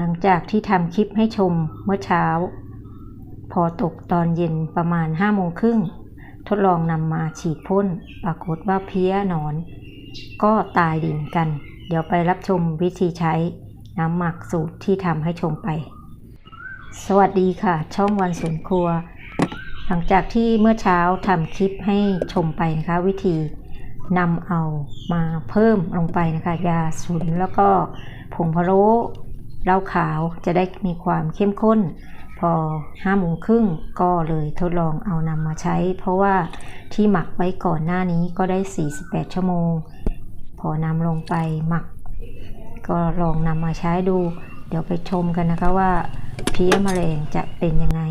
หลังจากที่ทำคลิปให้ชมเมื่อเช้า พอตกตอนเย็นประมาณ5้าโมงครึ่งทดลองนำมาฉีดพ่น ปรากฏว่าเพี้ยหนอน ก็ตายดินกัน เดี๋ยวไปรับชมวิธีใช้น้ำหมักสูตรที่ทำให้ชมไป สวัสดีค่ะ ช่องวันสวนครัว หลังจากที่เมื่อเช้าทำคลิปให้ชมไปนะคะ วิธีนำเอามาเพิ่มลงไปนะคะ ยาสูนแล้วก็ผงพะโล้ เหล้าขาวจะได้มีความเข้มข้น พอห้าโมงครึ่งก็เลยทดลองเอานำมาใช้ เพราะว่าที่หมักไว้ก่อนหน้านี้ก็ได้ 48 ชั่วโมง พอนำลงไปหมัก ก็ลองนำมาใช้ดู เดี๋ยวไปชมกันนะคะว่าเพี้ยแมลงจะเป็นยังไง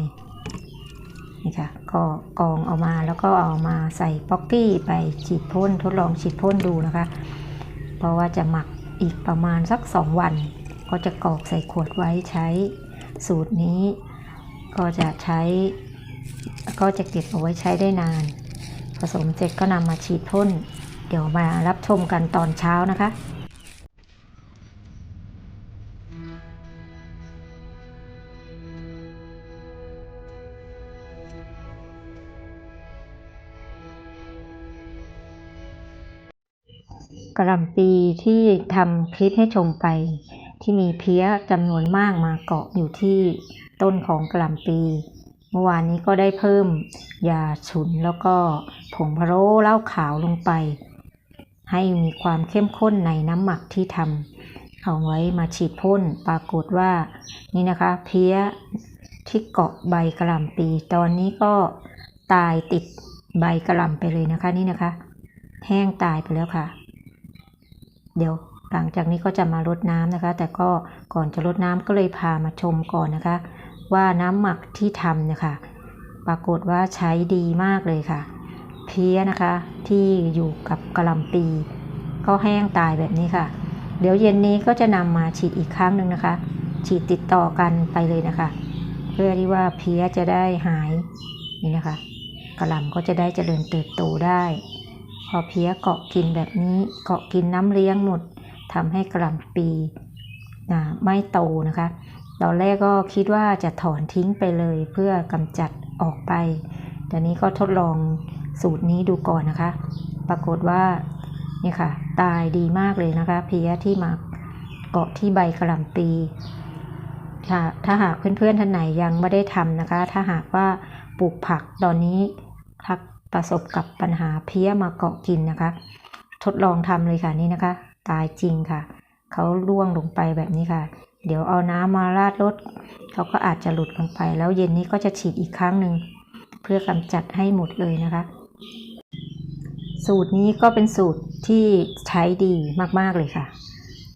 นี่ค่ะก็กองเอามาแล้วก็เอามาใส่ป๊อกกี้ไปฉีดพ่นทดลองฉีดพ่นดูนะคะ เพราะว่าจะหมักอีกประมาณสัก 2 วัน ก็จะกรอกใส่ขวดไว้ใช้สูตรนี้ ก็จะใช้ ก็จะเก็บเอาไว้ใช้ได้นาน ผสมเสร็จก็นำมาฉีดพ่น เดี๋ยวมารับชมกันตอนเช้านะคะกระลำปีที่ทำคลิปให้ชมไป ที่มีเพี้ยจำนวนมากมาเกาะอยู่ที่ต้นของกระลำปี เมื่อวานนี้ก็ได้เพิ่มยาฉุนแล้วก็ผงพะโล้เหล้าขาวลงไป ให้มีความเข้มข้นในน้ำหมักที่ทำเอาไว้มาฉีดพ่นปรากฏว่านี่นะคะ เพี้ยที่เกาะใบกระหล่ำปี ตอนนี้ก็ตายติดใบกระหล่ำไปเลยนะคะนี่นะคะ แห้งตายไปแล้วค่ะ เดี๋ยว หลังจากนี้ก็จะมารดน้ำนะคะ แต่ก็ก่อนจะรดน้ำก็เลยพามาชมก่อนนะคะ ว่าน้ำหมักที่ทำนี่ยค่ะปรากฏว่าใช้ดีมากเลยค่ะ เพี้ยนะคะที่อยู่กับกระลำปี ก็แห้งตายแบบนี้ค่ะ เดี๋ยวเย็นนี้ก็จะนำมาฉีดอีกครั้งหนึ่งนะคะ ฉีดติดต่อกันไปเลยนะคะ เพื่อที่ว่าเพี้ยจะได้หายนี่นะคะกระลำก็จะได้เจริญเติบโตได้ พอเพี้ยเกาะกินแบบนี้เกาะกินน้ำเลี้ยงหมด ทำให้กระล่ำปีนะไม่โตนะคะ ตอนแรกก็คิดว่าจะถอนทิ้งไปเลยเพื่อกำจัดออกไปแต่นี้ก็ทดลองสูตรนี้ดูก่อนนะคะ ปรากฏว่านี่ค่ะ ตายดีมากเลยนะคะ เพี้ยที่มาเกาะที่ใบกระหล่ำปีค่ะถ้าหากเพื่อนๆท่านไหนยังไม่ได้ทำนะคะ ถ้าหากว่าปลูกผักตอนนี้ทักประสบกับปัญหาเพี้ยมาเกาะกินนะคะ ทดลองทำเลยค่ะนี่นะคะ ตายจริงค่ะ เขาล่วงลงไปแบบนี้ค่ะ เดี๋ยวเอาน้ำมาราดรถเขาก็อาจจะหลุดลงไป แล้วเย็นนี้ก็จะฉีดอีกครั้งหนึ่งเพื่อกำจัดให้หมดเลยนะคะ สูตรนี้ก็เป็นสูตรที่ใช้ดีมากๆเลยค่ะ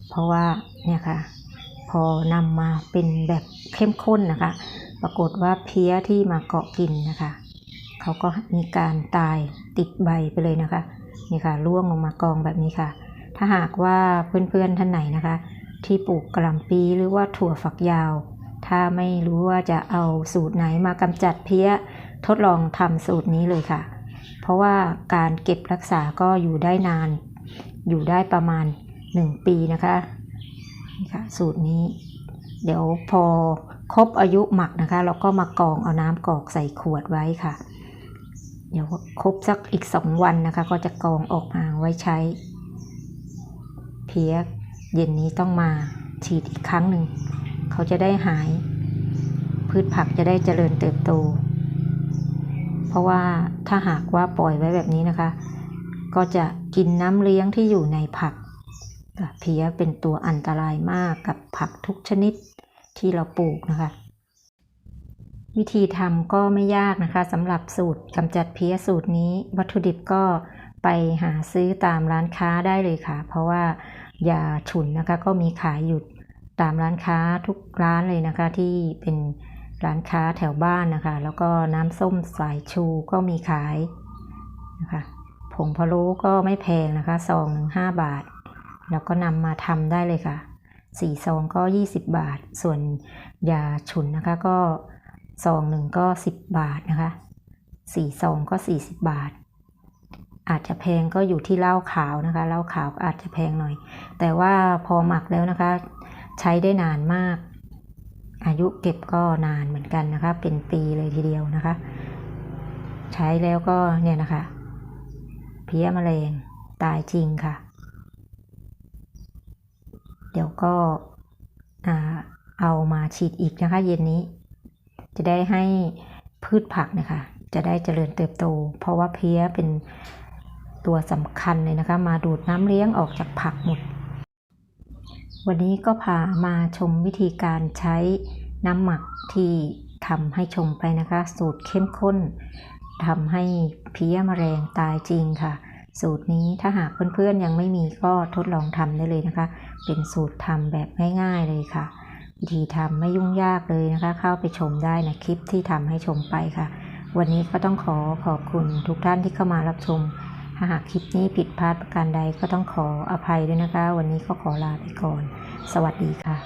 เพราะว่าเนี่ยค่ะ พอนำมาเป็นแบบเข้มข้นนะคะ ปรากฏว่าเพี้ยที่มาเกาะกินนะคะเขาก็มีการตายติดใบไปเลยนะคะ นี่ค่ะร่วงลงมากองแบบนี้ค่ะ ถ้าหากว่าเพื่อนๆท่านไหนนะคะ ที่ปลูกกระหล่ำปีหรือว่าถั่วฝักยาว ถ้าไม่รู้ว่าจะเอาสูตรไหนมากำจัดเพี้ยทดลองทำสูตรนี้เลยค่ะ เพราะว่าการเก็บรักษาก็อยู่ได้นาน อยู่ได้ประมาณ 1 ปีนะคะนี่ค่ะสูตรนี้ เดี๋ยวพอครบอายุหมักนะคะ เราก็มากรองเอาน้ำกรอกใส่ขวดไว้ค่ะ เดี๋ยวครบสักอีกสองวันนะคะ ก็จะกรองออกมาไว้ใช้ เพียกเย็นนี้ต้องมาฉีดอีกครั้งหนึ่ง เขาจะได้หาย พืชผักจะได้เจริญเติบโต เพราะว่าถ้าหากว่าปล่อยไว้แบบนี้นะคะ ก็จะกินน้ำเลี้ยงที่อยู่ในผักเพี้ยเป็นตัวอันตรายมากกับผักทุกชนิดที่เราปลูกนะคะ วิธีทำก็ไม่ยากนะคะสำหรับสูตรกำจัดเพี้ยสูตรนี้ วัตถุดิบก็ไปหาซื้อตามร้านค้าได้เลยค่ะ เพราะว่า ยาฉุนนะคะ ก็มีขายอยู่ตามร้านค้าทุกร้านเลยนะคะที่เป็นร้านค้าแถวบ้านนะคะ แล้วก็น้ำส้มสายชูก็มีขายนะคะผงพะโล้ก็ไม่แพงนะคะซองหนึ่งห้าบาท แล้วก็นำมาทำได้เลยค่ะสี่ซองก็ 20 บาท ส่วนยาฉุนนะคะก็ซองหนึ่งก็ 10 บาทนะคะสี่ซองก็ 40 บาท อาจจะแพงก็อยู่ที่เหล้าขาวนะคะเหล้าขาวก็อาจจะแพงหน่อย แต่ว่าพอหมักแล้วนะคะ ใช้ได้นานมาก อายุเก็บก็นานเหมือนกันนะคะ เป็นปีเลยทีเดียวนะคะ ใช้แล้วก็เนี่ยนะคะ เพี้ยแมลงตายจริงค่ะ เดี๋ยวก็เอามาฉีดอีกนะคะ เย็นนี้ จะได้ให้พืชผักนะคะ จะได้เจริญเติบโต เพราะว่าเพี้ยเป็น ตัวสำคัญเลยนะคะ มาดูดน้ำเลี้ยงออกจากผักหมด วันนี้ก็พามาชมวิธีการใช้น้ำหมักที่ทำให้ชมไปนะคะ สูตรเข้มข้นทำให้เพี้ยมแมลงตายจริงค่ะ สูตรนี้ถ้าหากเพื่อนๆยังไม่มีก็ทดลองทำได้เลยนะคะ เป็นสูตรทำแบบง่าย ๆเลยค่ะ วิธีทำไม่ยุ่งยากเลยนะคะ เข้าไปชมได้ในคลิปที่ทำให้ชมไปค่ะ วันนี้ก็ต้องขอขอบคุณทุกท่านที่เข้ามารับชม หากคลิปนี้ผิดพลาดประการใดก็ต้องขออภัยด้วยนะคะ วันนี้ก็ขอลาไปก่อน สวัสดีค่ะ